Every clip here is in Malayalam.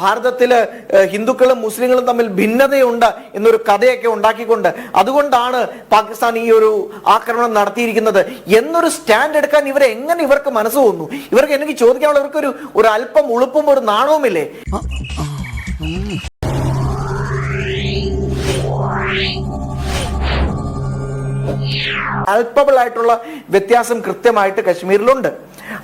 ഭാരതത്തിൽ ഹിന്ദുക്കളും മുസ്ലിങ്ങളും തമ്മിൽ ഭിന്നതയുണ്ട് എന്നൊരു കഥയൊക്കെ ഉണ്ടാക്കിക്കൊണ്ട് അതുകൊണ്ടാണ് പാകിസ്ഥാൻ ഈ ഒരു ആക്രമണം നടത്തിയിരിക്കുന്നത് എന്നൊരു സ്റ്റാൻഡ് എടുക്കാൻ ഇവരെ എങ്ങനെ ഇവർക്ക് മനസ്സ് തോന്നുന്നു? ഇവർക്ക് എനിക്ക് ചോദിക്കാനുള്ള ഇവർക്കൊരു ഒരു അല്പം ഉളുപ്പും ഒരു നാണവുമില്ലേ? അൽപ്പബിൾ ആയിട്ടുള്ള വ്യത്യാസം കൃത്യമായിട്ട് കശ്മീരിലുണ്ട്.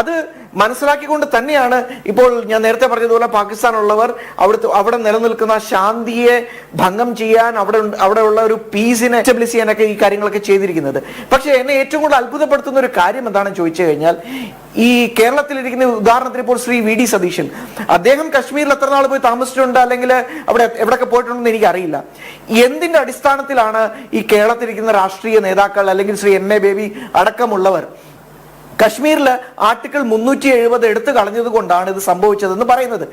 അത് മനസ്സിലാക്കിക്കൊണ്ട് തന്നെയാണ് ഇപ്പോൾ ഞാൻ നേരത്തെ പറഞ്ഞതുപോലെ പാകിസ്ഥാനുള്ളവർ അവിടുത്തെ അവിടെ നിലനിൽക്കുന്ന ശാന്തിയെ ഭംഗം ചെയ്യാൻ അവിടെ അവിടെ അവിടെയുള്ള ഒരു പീസിനെ എസ്റ്റബ്ലിഷ് ചെയ്യാനൊക്കെ ഈ കാര്യങ്ങളൊക്കെ ചെയ്തിരിക്കുന്നത്. പക്ഷേ എന്നെ ഏറ്റവും കൂടുതൽ അത്ഭുതപ്പെടുത്തുന്ന ഒരു കാര്യം എന്താണെന്ന് ചോദിച്ചു കഴിഞ്ഞാൽ ഈ കേരളത്തിലിരിക്കുന്ന ഉദാഹരണത്തിന് ഇപ്പോൾ ശ്രീ വി ഡി സതീശൻ. അദ്ദേഹം കശ്മീരിൽ എത്ര നാൾ പോയി താമസിച്ചിട്ടുണ്ട് അല്ലെങ്കിൽ അവിടെ എവിടെയൊക്കെ പോയിട്ടുണ്ടെന്ന് എനിക്കറിയില്ല. എന്തിന്റെ അടിസ്ഥാനത്തിലാണ് ഈ കേരളത്തിലിരിക്കുന്ന രാഷ്ട്രീയ നേതാക്കൾ അല്ലെങ്കിൽ ശ്രീ എം എ ബേബി അടക്കമുള്ളവർ കശ്മീരിൽ ആർട്ടിക്കിൾ മുന്നൂറ്റി എഴുപത് എടുത്തു കളഞ്ഞത് കൊണ്ടാണ് ഇത് സംഭവിച്ചതെന്ന് പറയുന്നത്.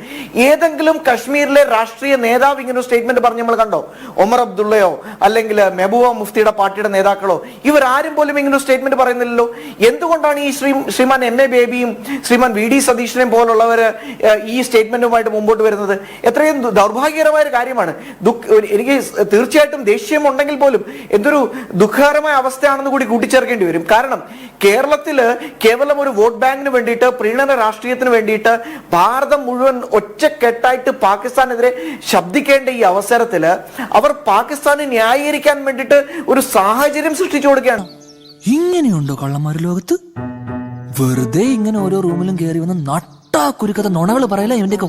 ഏതെങ്കിലും കശ്മീരിലെ രാഷ്ട്രീയ നേതാവ് ഇങ്ങനെ സ്റ്റേറ്റ്മെന്റ് പറഞ്ഞ് നമ്മൾ കണ്ടോ? ഒമർ അബ്ദുള്ളയോ അല്ലെങ്കിൽ മെഹബൂബ മുഫ്തിയുടെ പാർട്ടിയുടെ നേതാക്കളോ? ഇവരാരും പോലും ഇങ്ങനെ സ്റ്റേറ്റ്മെന്റ് പറയുന്നില്ലല്ലോ. എന്തുകൊണ്ടാണ് ഈ ശ്രീ ശ്രീമാൻ എൻ എ ബേബിയും ശ്രീമാൻ വി ഡി സതീശനെയും പോലുള്ളവർ ഈ സ്റ്റേറ്റ്മെന്റുമായിട്ട് മുമ്പോട്ട് വരുന്നത്? എത്രയും ദൗർഭാഗ്യകരമായ ഒരു കാര്യമാണ്. എനിക്ക് തീർച്ചയായിട്ടും ദേഷ്യം ഉണ്ടെങ്കിൽ പോലും എന്തൊരു ദുഃഖകരമായ അവസ്ഥയാണെന്ന് കൂടി കൂട്ടിച്ചേർക്കേണ്ടി വരും. കാരണം കേരളത്തിൽ കേവലം ഒരു വോട്ട് ബാങ്കിന് വേണ്ടിയിട്ട് പ്രീണന രാഷ്ട്രീയത്തിന് വേണ്ടിയിട്ട് ഭാരതം മുഴുവൻ ഒറ്റക്കെട്ടായിട്ട് പാകിസ്ഥാനെതിരെ ശബ്ദിക്കേണ്ട ഈ അവസരത്തിൽ അവർ പാകിസ്ഥാനെ ന്യായീകരിക്കാൻ വേണ്ടിയിട്ട് ഒരു സാഹചര്യം സൃഷ്ടിച്ചു കൊടുക്കുകയാണ്. ഇങ്ങനെയുണ്ടോ കള്ളന്മാർ ലോകത്ത്? വെറുതെ ഇങ്ങനെ ഓരോ റൂമിലും കയറി വന്ന് നട്ടാ കുരുക്കഥ നുണകൾ പറയില്ല ഇവന്റെയൊക്കെ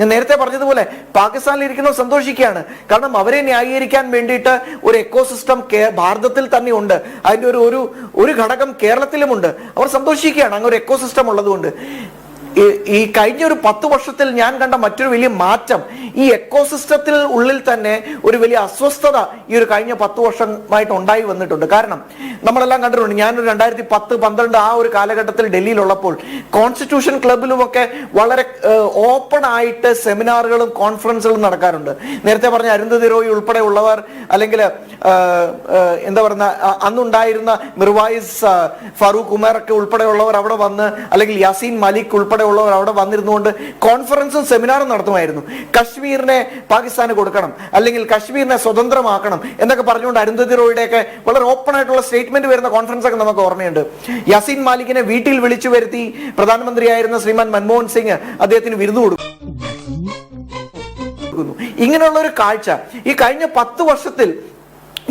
ഞാൻ നേരത്തെ പറഞ്ഞതുപോലെ പാകിസ്ഥാനിൽ ഇരിക്കുന്നവർ സന്തോഷിക്കുകയാണ്. കാരണം അവരെ ന്യായീകരിക്കാൻ വേണ്ടിയിട്ട് ഒരു എക്കോസിസ്റ്റം ഭാരതത്തിൽ തന്നെ ഉണ്ട് അതിന്റെ ഒരു ഒരു ഒരു ഘടകം കേരളത്തിലുമുണ്ട്. അവർ സന്തോഷിക്കുകയാണ്. അങ്ങനെ ഒരു എക്കോസിസ്റ്റം ഉള്ളതുകൊണ്ട്. ഈ- കഴിഞ്ഞ ഒരു പത്ത് വർഷത്തിൽ ഞാൻ കണ്ട മറ്റൊരു വലിയ മാറ്റം ഈ എക്കോസിസ്റ്റത്തിൽ ഉള്ളിൽ തന്നെ ഒരു വലിയ അസ്വസ്ഥത ഈ ഒരു കഴിഞ്ഞ പത്ത് വർഷമായിട്ട് ഉണ്ടായി വന്നിട്ടുണ്ട്. കാരണം നമ്മളെല്ലാം കണ്ടിട്ടുണ്ട് ഞാനൊരു രണ്ടായിരത്തി പത്ത് പന്ത്രണ്ട് ആ ഒരു കാലഘട്ടത്തിൽ ഡൽഹിയിലുള്ളപ്പോൾ കോൺസ്റ്റിറ്റ്യൂഷൻ ക്ലബിലുമൊക്കെ വളരെ ഓപ്പൺ ആയിട്ട് സെമിനാറുകളും കോൺഫറൻസുകളും നടക്കാറുണ്ട്. നേരത്തെ പറഞ്ഞ അരുന്ധതി റോയ് ഉൾപ്പെടെ ഉള്ളവർ അല്ലെങ്കിൽ എന്താ പറയുന്ന അന്നുണ്ടായിരുന്ന മിർവായിസ് ഫറൂഖ് ഉമർ ഒക്കെ ഉൾപ്പെടെയുള്ളവർ അവിടെ വന്ന് അല്ലെങ്കിൽ യാസീൻ മലിക് ഉൾപ്പെടെയുള്ളവർ അവിടെ വന്നിരുന്നുകൊണ്ട് കോൺഫറൻസും സെമിനാറും നടത്തുമായിരുന്നു. കശ്മീരിനെ പാകിസ്ഥാന് കൊടുക്കണം അല്ലെങ്കിൽ കശ്മീരിനെ സ്വതന്ത്രമാക്കണം എന്നൊക്കെ പറഞ്ഞുകൊണ്ട് അരുന്ധതി റോയുടെയൊക്കെ വളരെ ഓപ്പൺ ആയിട്ടുള്ള സ്റ്റേറ്റ്മെന്റ് വരുന്ന കോൺഫറൻസ് ഒക്കെ നമുക്ക് ഓർമ്മയുണ്ട്. യസീൻ മാലിക്കിനെ വീട്ടിൽ വിളിച്ചു വരുത്തി പ്രധാനമന്ത്രിയായിരുന്ന ശ്രീമാൻ മൻമോഹൻ സിംഗ് അദ്ദേഹത്തിന് വിരുന്നു കൊടുക്കും ഇങ്ങനെയുള്ള ഒരു കാഴ്ച. ഈ കഴിഞ്ഞ പത്ത് വർഷത്തിൽ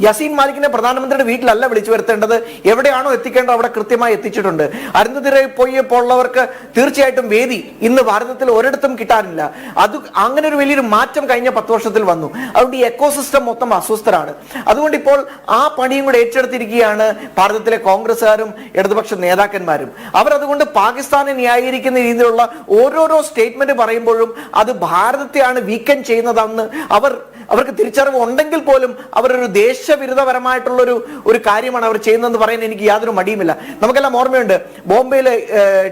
യസീൻ മാലിക്കിനെ പ്രധാനമന്ത്രിയുടെ വീട്ടിലല്ല വിളിച്ചു വരുത്തേണ്ടത്. എവിടെയാണോ എത്തിക്കേണ്ടത് അവിടെ കൃത്യമായി എത്തിച്ചിട്ടുണ്ട്. അരുന്ധതിരെ പോയപ്പോഴുള്ളവർക്ക് തീർച്ചയായിട്ടും വേദി ഇന്ന് ഭാരതത്തിൽ ഒരിടത്തും കിട്ടാനില്ല. അത് അങ്ങനെ ഒരു വലിയൊരു മാറ്റം കഴിഞ്ഞ പത്ത് വർഷത്തിൽ വന്നു. അതുകൊണ്ട് ഈ എക്കോസിസ്റ്റം മൊത്തം അസ്വസ്ഥരാണ്. അതുകൊണ്ട് ഇപ്പോൾ ആ പണിയും കൂടെ ഏറ്റെടുത്തിരിക്കുകയാണ് ഭാരതത്തിലെ കോൺഗ്രസ്സുകാരും ഇടതുപക്ഷ നേതാക്കന്മാരും. അവരതുകൊണ്ട് പാകിസ്ഥാനെ ന്യായീകരിക്കുന്ന രീതിയിലുള്ള ഓരോരോ സ്റ്റേറ്റ്മെന്റ് പറയുമ്പോഴും അത് ഭാരതത്തെയാണ് വീക്കൻ ചെയ്യുന്നതെന്ന് അവർ അവർക്ക് തിരിച്ചറിവ് ഉണ്ടെങ്കിൽ പോലും അവരൊരു ദേശവിരുദ്ധപരമായിട്ടുള്ള ഒരു ഒരു കാര്യമാണ് അവർ ചെയ്യുന്നതെന്ന് പറയാൻ എനിക്ക് യാതൊരു മടിയുമില്ല. നമുക്കെല്ലാം ഓർമ്മയുണ്ട് ബോംബെയിൽ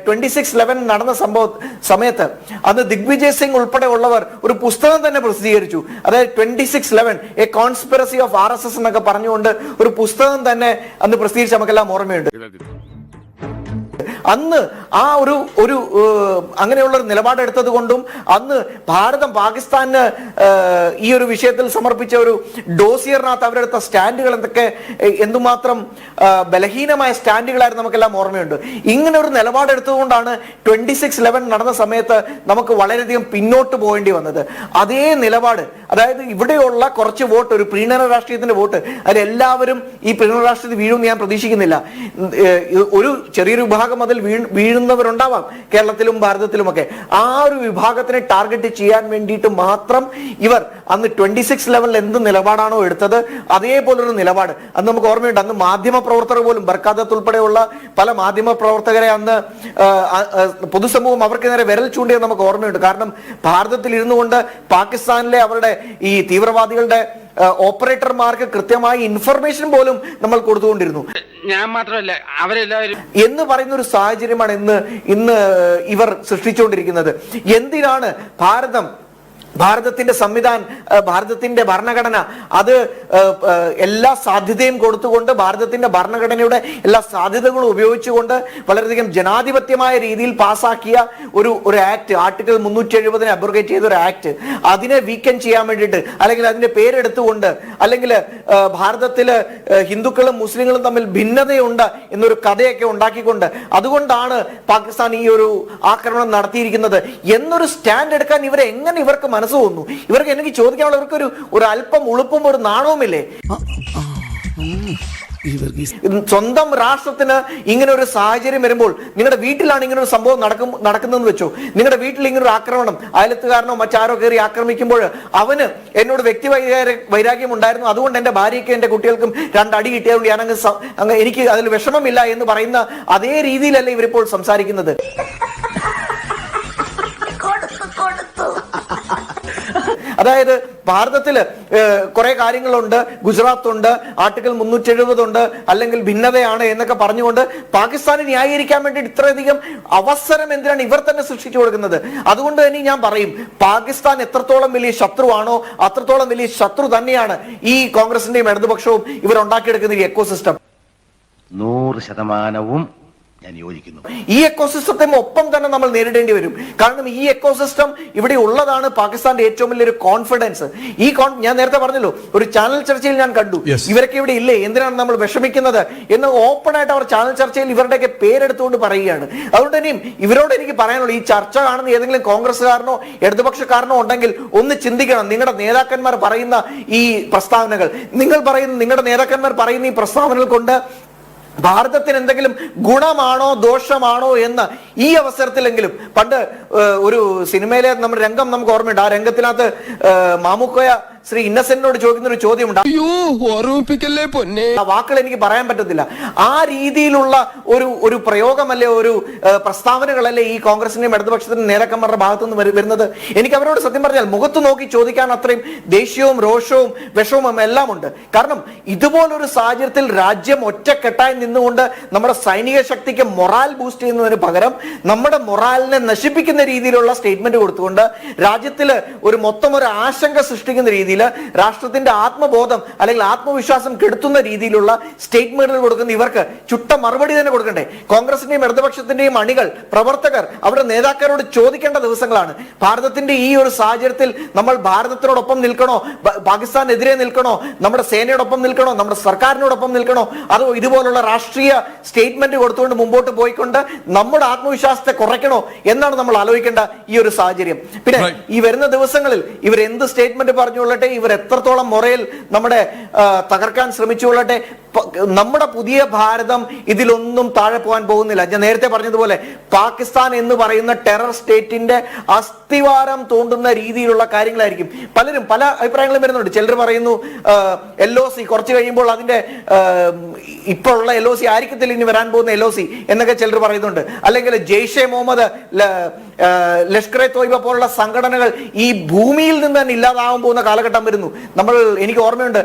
ട്വന്റി സിക്സ് ലെവൻ നടന്ന സംഭവ സമയത്ത് അന്ന് ദിഗ്വിജയ് സിംഗ് ഉൾപ്പെടെ ഉള്ളവർ ഒരു പുസ്തകം തന്നെ പ്രസിദ്ധീകരിച്ചു. അതായത് twenty six eleven a conspiracy of R S S എന്നൊക്കെ പറഞ്ഞുകൊണ്ട് ഒരു പുസ്തകം തന്നെ അന്ന് പ്രസിദ്ധീകരിച്ച് നമുക്കെല്ലാം ഓർമ്മയുണ്ട്. അന്ന് ആ ഒരു ഒരു അങ്ങനെയുള്ള ഒരു നിലപാടെടുത്തത് കൊണ്ടും അന്ന് ഭാരതം പാകിസ്ഥാന് ഈ ഒരു വിഷയത്തിൽ സമർപ്പിച്ച ഒരു ഡോസിയറിനകത്ത് അവരെടുത്ത സ്റ്റാൻഡുകൾ എന്തൊക്കെ എന്തുമാത്രം ബലഹീനമായ സ്റ്റാൻഡുകളായിരുന്നു നമുക്കെല്ലാം ഓർമ്മയുണ്ട്. ഇങ്ങനെ ഒരു നിലപാടെടുത്തുകൊണ്ടാണ് ട്വന്റി സിക്സ് ലെവൻ നടന്ന സമയത്ത് നമുക്ക് വളരെയധികം പിന്നോട്ട് പോകേണ്ടി വന്നത്. അതേ നിലപാട് അതായത് ഇവിടെയുള്ള കുറച്ച് വോട്ട് ഒരു പ്രീണന രാഷ്ട്രീയത്തിന്റെ വോട്ട് അതിലെല്ലാവരും ഈ പ്രീണന രാഷ്ട്രീയത്തിൽ വീഴുമെന്ന് ഞാൻ പ്രതീക്ഷിക്കുന്നില്ല. ഒരു ചെറിയൊരു വിഭാഗം അതിൽ വീഴ് വീഴുന്നവരുണ്ടാവാം കേരളത്തിലും ഭാരതത്തിലുമൊക്കെ. ആ ഒരു വിഭാഗത്തിനെ ടാർഗറ്റ് ചെയ്യാൻ വേണ്ടിയിട്ട് മാത്രം ഇവർ അന്ന് ട്വന്റി സിക്സ് ലെവലിൽ എന്ത് നിലപാടാണോ എടുത്തത് അതേപോലൊരു നിലപാട്. അന്ന് നമുക്ക് ഓർമ്മയുണ്ട് അന്ന് മാധ്യമ പ്രവർത്തകർ പോലും ബർക്കാദത്ത് ഉൾപ്പെടെയുള്ള പല മാധ്യമ പ്രവർത്തകരെ അന്ന് പൊതുസമൂഹം അവർക്ക് നേരെ വിരൽ ചൂണ്ടിയത് നമുക്ക് ഓർമ്മയുണ്ട്. കാരണം ഭാരതത്തിൽ ഇരുന്നു കൊണ്ട് പാകിസ്ഥാനിലെ അവരുടെ ഈ തീവ്രവാദികളുടെ ഓപ്പറേറ്റർമാർക്ക് കൃത്യമായ ഇൻഫർമേഷൻ പോലും നമ്മൾ കൊടുത്തുകൊണ്ടിരുന്നു. ഞാൻ മാത്രമല്ല അവരെല്ലാവരും എന്ന് പറയുന്ന ഒരു സാഹചര്യമാണ് ഇന്ന് ഇന്ന് ഇവർ സൃഷ്ടിച്ചുകൊണ്ടിരിക്കുന്നത്. എന്തിനാണ് ഭാരതം ഭാരതത്തിന്റെ സംവിധാൻ ഭാരതത്തിന്റെ ഭരണഘടന അത് എല്ലാ സാധ്യതയും കൊടുത്തുകൊണ്ട് ഭാരതത്തിന്റെ ഭരണഘടനയുടെ എല്ലാ സാധ്യതകളും ഉപയോഗിച്ചുകൊണ്ട് വളരെയധികം ജനാധിപത്യമായ രീതിയിൽ പാസാക്കിയ ഒരു ഒരു ആക്ട് ആർട്ടിക്കിൾ മുന്നൂറ്റി എഴുപതിനെ അബ്രോഗേറ്റ് ചെയ്ത ഒരു ആക്ട്. അതിനെ വീക്കൻ ചെയ്യാൻ വേണ്ടിയിട്ട് അല്ലെങ്കിൽ അതിന്റെ പേരെടുത്തുകൊണ്ട് അല്ലെങ്കിൽ ഭാരതത്തിൽ ഹിന്ദുക്കളും മുസ്ലിങ്ങളും തമ്മിൽ ഭിന്നതയുണ്ട് എന്നൊരു കഥയൊക്കെ ഉണ്ടാക്കിക്കൊണ്ട് അതുകൊണ്ടാണ് പാകിസ്ഥാൻ ഈ ഒരു ആക്രമണം നടത്തിയിരിക്കുന്നത് എന്നൊരു സ്റ്റാൻഡ് എടുക്കാൻ ഇവരെ എങ്ങനെ ഇവർക്ക് മനസ്സ് തോന്നുന്നു? ഇവർക്ക് എനിക്ക് ചോദിക്കാനുള്ള ഇവർക്ക് ഒരു അല്പം ഉളുപ്പും ഒരു നാണവുമില്ലേ സ്വന്തം രാഷ്ട്രത്തിന് ഇങ്ങനെ ഒരു സാഹചര്യം വരുമ്പോൾ നിങ്ങളുടെ വീട്ടിലാണ് ഇങ്ങനെ ഒരു സംഭവം നടക്കും നടക്കുന്നതെന്ന് വെച്ചോ. നിങ്ങളുടെ വീട്ടിൽ ഇങ്ങനെ ഒരു ആക്രമണം അയലത്തുകാരനോ മറ്റാരോ കയറി ആക്രമിക്കുമ്പോൾ അവന് എന്നോട് വ്യക്തി വൈരാഗ്യം ഉണ്ടായിരുന്നു. അതുകൊണ്ട് എന്റെ ഭാര്യയ്ക്ക് എന്റെ കുട്ടികൾക്കും രണ്ടടി കിട്ടിയതുകൊണ്ട് ഞാൻ അങ്ങ് എനിക്ക് അതിൽ വിഷമമില്ല എന്ന് പറയുന്ന അതേ രീതിയിലല്ല ഇവരിപ്പോൾ സംസാരിക്കുന്നത്. അതായത് ഭാരതത്തിൽ കുറെ കാര്യങ്ങളുണ്ട്. ഗുജറാത്ത് ഉണ്ട് ആർട്ടിക്കിൾ മുന്നൂറ്റി എഴുപതുണ്ട് അല്ലെങ്കിൽ ഭിന്നതയാണ് എന്നൊക്കെ പറഞ്ഞുകൊണ്ട് പാകിസ്ഥാനെ ന്യായീകരിക്കാൻ വേണ്ടി ഇത്രയധികം അവസരം എന്തിനാണ് ഇവർ തന്നെ സൃഷ്ടിച്ചു കൊടുക്കുന്നത്? അതുകൊണ്ട് തന്നെ ഞാൻ പറയും പാകിസ്ഥാൻ എത്രത്തോളം വലിയ ശത്രുവാണോ അത്രത്തോളം വലിയ ശത്രു തന്നെയാണ് ഈ കോൺഗ്രസിന്റെയും ഇടതുപക്ഷവും ഇവർ ഉണ്ടാക്കിയെടുക്കുന്ന ഈ എക്കോസിസ്റ്റം. നൂറ് ശതമാനവും ഞാൻ യോജിക്കുന്നു. ഈ എക്കോസിസ്റ്റത്തെ ഒപ്പം തന്നെ നമ്മൾ നേരിടേണ്ടി വരും. കാരണം ഈ എക്കോസിസ്റ്റം ഇവിടെ ഉള്ളതാണ് പാകിസ്ഥാന്റെ ഏറ്റവും വലിയൊരു കോൺഫിഡൻസ് ഈ കോൺ- ഞാൻ നേരത്തെ പറഞ്ഞല്ലോ ഒരു ചാനൽ ചർച്ചയിൽ ഞാൻ കണ്ടു. ഇവരൊക്കെ ഇവിടെ ഇല്ലേ? എന്തിനാണ് നമ്മൾ വിഷമിക്കുന്നത്? എന്ന് ഓപ്പൺ ആയിട്ട് അവർ ചാനൽ ചർച്ചയിൽ ഇവരുടെയൊക്കെ പേരെടുത്തുകൊണ്ട് പറയുകയാണ്. അതുകൊണ്ട് ഇനിയും ഇവരോട് എനിക്ക് പറയാനുള്ളൂ ഈ ചർച്ച കാണുന്ന ഏതെങ്കിലും കോൺഗ്രസ്സുകാരനോ ഇടതുപക്ഷക്കാരനോ ഉണ്ടെങ്കിൽ ഒന്ന് ചിന്തിക്കണം. നിങ്ങളുടെ നേതാക്കന്മാർ പറയുന്ന ഈ പ്രസ്താവനകൾ. നിങ്ങൾ പറയുന്ന നിങ്ങളുടെ നേതാക്കന്മാർ പറയുന്ന ഈ പ്രസ്താവനകൾ കൊണ്ട് ഭാരതത്തിന് എന്തെങ്കിലും ഗുണമാണോ ദോഷമാണോ എന്ന് ഈ അവസരത്തിലെങ്കിലും പണ്ട് ഒരു സിനിമയിലെ നമ്മുടെ രംഗം നമുക്ക് ഓർമ്മയുണ്ട്. ആ രംഗത്തിനകത്ത് മാമുക്കോയ ശ്രീ ഇന്നസെന്റിനോട് ചോദിക്കുന്ന ഒരു ചോദ്യമുണ്ട് ഓർമ്മിപ്പിക്കല്ലേ പൊന്നെ? ആ വാക്കുകൾ എനിക്ക് പറയാൻ പറ്റത്തില്ല. ആ രീതിയിലുള്ള ഒരു ഒരു പ്രയോഗമല്ലേ ഒരു പ്രസ്താവനകളല്ലേ ഈ കോൺഗ്രസിന്റെയും ഇടതുപക്ഷത്തിന്റെയും നേതാക്കന്മാരുടെ ഭാഗത്തു നിന്ന് വരു- വരുന്നത്? എനിക്ക് അവരോട് സത്യം പറഞ്ഞാൽ മുഖത്ത് നോക്കി ചോദിക്കാൻ അത്രയും ദേഷ്യവും രോഷവും വിഷവും എല്ലാം ഉണ്ട്. കാരണം ഇതുപോലൊരു സാഹചര്യത്തിൽ രാജ്യം ഒറ്റക്കെട്ടായി നിന്നുകൊണ്ട് നമ്മുടെ സൈനിക ശക്തിക്ക് മൊറാൽ ബൂസ്റ്റ് ചെയ്യുന്നതിന് പകരം നമ്മുടെ മൊറാലിനെ നശിപ്പിക്കുന്ന രീതിയിലുള്ള സ്റ്റേറ്റ്മെന്റ് കൊടുത്തുകൊണ്ട് രാജ്യത്തിൽ ഒരു മൊത്തം ഒരു ആശങ്ക സൃഷ്ടിക്കുന്ന രീതിയിൽ രാഷ്ട്രത്തിന്റെ ആത്മബോധം അല്ലെങ്കിൽ ആത്മവിശ്വാസം കെടുത്തുന്ന രീതിയിലുള്ള സ്റ്റേറ്റ്മെന്റുകൾ കൊടുക്കുന്ന ഇവർക്ക് ചുട്ട മറുപടി തന്നെ കൊടുക്കണ്ടേ? കോൺഗ്രസിന്റെയും ഇടതുപക്ഷത്തിന്റെയും അണികൾ പ്രവർത്തകർ അവരുടെ നേതാക്കളോട് ചോദിക്കേണ്ട ദിവസങ്ങളാണ്. ഭാരതത്തിന്റെ ഈ ഒരു സാഹചര്യത്തിൽ നമ്മൾ ഭാരതത്തിനോടൊപ്പം നിൽക്കണോ? പാകിസ്ഥാനെതിരെ നിൽക്കണോ? നമ്മുടെ സേനയോടൊപ്പം നിൽക്കണോ? നമ്മുടെ സർക്കാരിനോടൊപ്പം നിൽക്കണോ? അതോ ഇതുപോലുള്ള രാഷ്ട്രീയ സ്റ്റേറ്റ്മെന്റ് കൊടുത്തുകൊണ്ട് മുമ്പോട്ട് പോയിക്കൊണ്ട് നമ്മുടെ ആത്മവിശ്വാസത്തെ കുറയ്ക്കണോ എന്നാണ് നമ്മൾ ആലോചിക്കേണ്ട ഈ ഒരു സാഹചര്യം. പിന്നെ ഈ വരുന്ന ദിവസങ്ങളിൽ ഇവർ എന്ത് സ്റ്റേറ്റ്മെന്റ് പറഞ്ഞുകൊള്ളട്ടെ? ഇവർ എത്രത്തോളം മുറയിൽ നമ്മുടെ തകർക്കാൻ ശ്രമിച്ചുകൊള്ളട്ടെ നമ്മുടെ പുതിയ ഭാരതം ഇതിലൊന്നും താഴെ പോകാൻ പോകുന്നില്ല. ഞാൻ നേരത്തെ പറഞ്ഞതുപോലെ പാകിസ്ഥാൻ എന്ന് പറയുന്ന ടെറർ സ്റ്റേറ്റിന്റെ അസ്ഥിവാരം തോണ്ടുന്ന രീതിയിലുള്ള കാര്യങ്ങളായിരിക്കും. പലരും പല അഭിപ്രായങ്ങളും വരുന്നുണ്ട്. ചിലർ പറയുന്നു എൽ ഒ സി കുറച്ച് കഴിയുമ്പോൾ അതിന്റെ ഇപ്പോഴുള്ള എൽ ഒ സി ആയിരിക്കത്തില്ല ഇനി വരാൻ പോകുന്ന എൽ ഒ സി എന്നൊക്കെ ചിലർ പറയുന്നുണ്ട്. അല്ലെങ്കിൽ ജെയ്ഷെ മുഹമ്മദ് ലഷ്കർ എ തോയ്ബ പോലുള്ള സംഘടനകൾ ഈ ഭൂമിയിൽ നിന്ന് തന്നെ ഇല്ലാതാവാൻ പോകുന്ന കാലഘട്ടം വരുന്നു. നമ്മൾ എനിക്ക് ഓർമ്മയുണ്ട്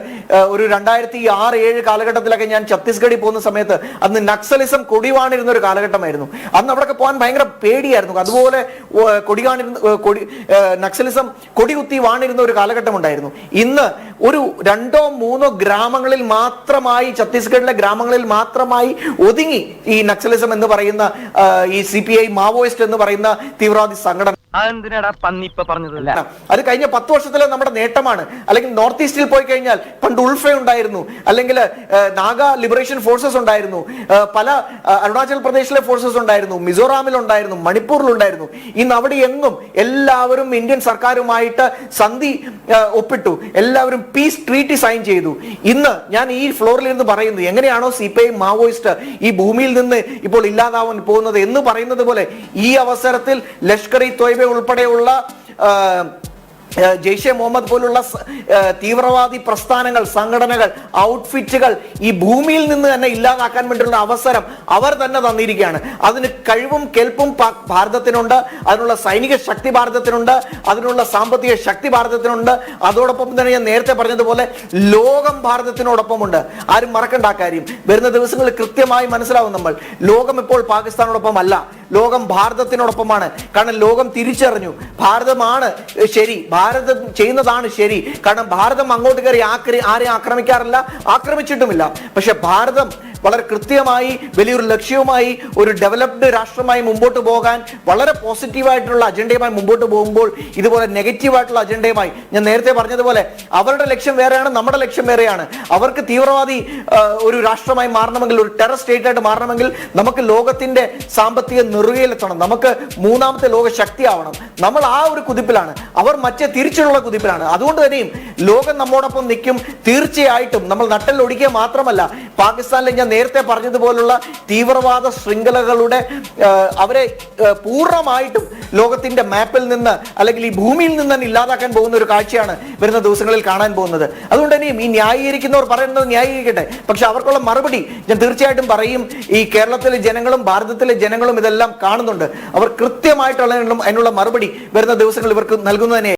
ഒരു രണ്ടായിരത്തി ആറ് ഏഴ് കാലഘട്ടത്തിലൊക്കെ ഞാൻ ഛത്തീസ്ഗഡിൽ പോകുന്ന സമയത്ത് അന്ന് നക്സലിസം കൊടിവാണിരുന്ന ഒരു കാലഘട്ടമായിരുന്നു. അന്ന് അവിടെയൊക്കെ പോകാൻ ഭയങ്കര പേടിയായിരുന്നു. അതുപോലെ കൊടി കൊടികാണിരുന്ന കൊടി നക്സലിസം കൊടികുത്തി വാണിരുന്ന ഒരു കാലഘട്ടം ഉണ്ടായിരുന്നു ഇന്ന് ഒരു രണ്ടോ മൂന്നോ ഗ്രാമങ്ങളിൽ മാത്രമായി ഛത്തീസ്ഗഡിലെ ഗ്രാമങ്ങളിൽ മാത്രമായി ഒതുങ്ങി ഈ നക്സലിസം എന്ന് പറയുന്ന ഈ സി മാവോയിസ്റ്റ് എന്ന് പറയുന്ന തീവ്രവാദി സംഘടന അതെന്തിനാടാ പന്നി ഇപ്പൊ പറഞ്ഞത്? അത് കഴിഞ്ഞ പത്ത് വർഷത്തിലെ നമ്മുടെ നേട്ടമാണ്. അല്ലെങ്കിൽ നോർത്ത് ഈസ്റ്റിൽ പോയി കഴിഞ്ഞാൽ പണ്ട് ഉൾഫ ഉണ്ടായിരുന്നു. അല്ലെങ്കിൽ നാഗ ലിബറേഷൻ ഫോഴ്സസ് ഉണ്ടായിരുന്നു. പല അരുണാചൽ പ്രദേശിലെ ഫോഴ്സസ് ഉണ്ടായിരുന്നു. മിസോറാമിൽ ഉണ്ടായിരുന്നു. മണിപ്പൂരിൽ ഉണ്ടായിരുന്നു. ഇന്ന് അവിടെ എങ്ങും എല്ലാവരും ഇന്ത്യൻ സർക്കാരുമായിട്ട് സന്ധി ഒപ്പിട്ടു. എല്ലാവരും പീസ് ട്രീറ്റി സൈൻ ചെയ്തു. ഇന്ന് ഞാൻ ഈ ഫ്ലോറിൽ നിന്ന് പറയുന്നു എങ്ങനെയാണോ സി പി ഐ മാവോയിസ്റ്റ് ഈ ഭൂമിയിൽ നിന്ന് ഇപ്പോൾ ഇല്ലാതാവാൻ പോകുന്നത് എന്ന് പറയുന്നത് പോലെ ഈ അവസരത്തിൽ ലഷ്കർ ഇ ഉൾപ്പെടെയുള്ള ജെയ്ഷെ മുഹമ്മദ് പോലുള്ള തീവ്രവാദി പ്രസ്ഥാനങ്ങൾ സംഘടനകൾ ഔട്ട്ഫിറ്റുകൾ ഈ ഭൂമിയിൽ നിന്ന് തന്നെ ഇല്ലാതാക്കാൻ വേണ്ടിയുള്ള അവസരം അവർ തന്നെ തന്നിരിക്കുകയാണ്. അതിന് കഴിവും കെൽപ്പും ഭാരതത്തിനുണ്ട്. അതിനുള്ള സൈനിക ശക്തി ഭാരതത്തിനുണ്ട്. അതിനുള്ള സാമ്പത്തിക ശക്തി ഭാരതത്തിനുണ്ട്. അതോടൊപ്പം തന്നെ ഞാൻ നേരത്തെ പറഞ്ഞതുപോലെ ലോകം ഭാരതത്തിനോടൊപ്പമുണ്ട്. ആരും മറക്കണ്ട കാര്യം. വരുന്ന ദിവസങ്ങളിൽ കൃത്യമായി മനസ്സിലാവും നമ്മൾ. ലോകം ഇപ്പോൾ പാകിസ്ഥാനോടൊപ്പം അല്ല ലോകം ഭാരതത്തിനോടൊപ്പമാണ്. കാരണം ലോകം തിരിച്ചറിഞ്ഞു. ഭാരതമാണ് ശരി ഭാരതം ചെയ്യുന്നതാണ് ശരി. കാരണം ഭാരതം അങ്ങോട്ട് കയറി ആക്രി ആരെയും ആക്രമിക്കാറില്ല ആക്രമിച്ചിട്ടുമില്ല. പക്ഷെ ഭാരതം വളരെ കൃത്യമായി വലിയൊരു ലക്ഷ്യവുമായി ഒരു ഡെവലപ്ഡ് രാഷ്ട്രമായി മുമ്പോട്ട് പോകാൻ വളരെ പോസിറ്റീവായിട്ടുള്ള അജണ്ടയുമായി മുമ്പോട്ട് പോകുമ്പോൾ ഇതുപോലെ നെഗറ്റീവായിട്ടുള്ള അജണ്ടയുമായി ഞാൻ നേരത്തെ പറഞ്ഞതുപോലെ അവരുടെ ലക്ഷ്യം വേറെയാണ് നമ്മുടെ ലക്ഷ്യം വേറെയാണ്. അവർക്ക് തീവ്രവാദി ഒരു രാഷ്ട്രമായി മാറണമെങ്കിൽ ഒരു ടെറർ സ്റ്റേറ്റ് ആയിട്ട് മാറണമെങ്കിൽ നമുക്ക് ലോകത്തിന്റെ സാമ്പത്തിക നെറുകയിലെത്തണം. നമുക്ക് മൂന്നാമത്തെ ലോക ശക്തിയാവണം നമ്മൾ ആ ഒരു കുതിപ്പിലാണ്. അവർ മറ്റേ തിരിച്ചുള്ള കുതിപ്പിലാണ്. അതുകൊണ്ട് തന്നെയും ലോകം നമ്മോടൊപ്പം നിൽക്കും. തീർച്ചയായിട്ടും നമ്മൾ നട്ടലൊടിക്കുക മാത്രമല്ല പാകിസ്ഥാനിലെ ഞാൻ നേരത്തെ പറഞ്ഞതുപോലുള്ള തീവ്രവാദ ശൃംഖലകളുടെ അവരെ പൂർണമായിട്ടും ലോകത്തിന്റെ മാപ്പിൽ നിന്ന് അല്ലെങ്കിൽ ഈ ഭൂമിയിൽ നിന്ന് തന്നെ ഇല്ലാതാക്കാൻ പോകുന്ന ഒരു കാഴ്ചയാണ് വരുന്ന ദിവസങ്ങളിൽ കാണാൻ പോകുന്നത്. അതുകൊണ്ട് തന്നെയും ഈ ന്യായീകരിക്കുന്നവർ പറയുന്നത് ന്യായീകരിക്കട്ടെ. പക്ഷെ അവർക്കുള്ള മറുപടി ഞാൻ തീർച്ചയായിട്ടും പറയും. ഈ കേരളത്തിലെ ജനങ്ങളും ഭാരതത്തിലെ ജനങ്ങളും ഇതെല്ലാം കാണുന്നുണ്ട്. അവർ കൃത്യമായിട്ടുള്ള അതിനുള്ള മറുപടി വരുന്ന ദിവസങ്ങൾ ഇവർക്ക് നൽകുന്നതിനെ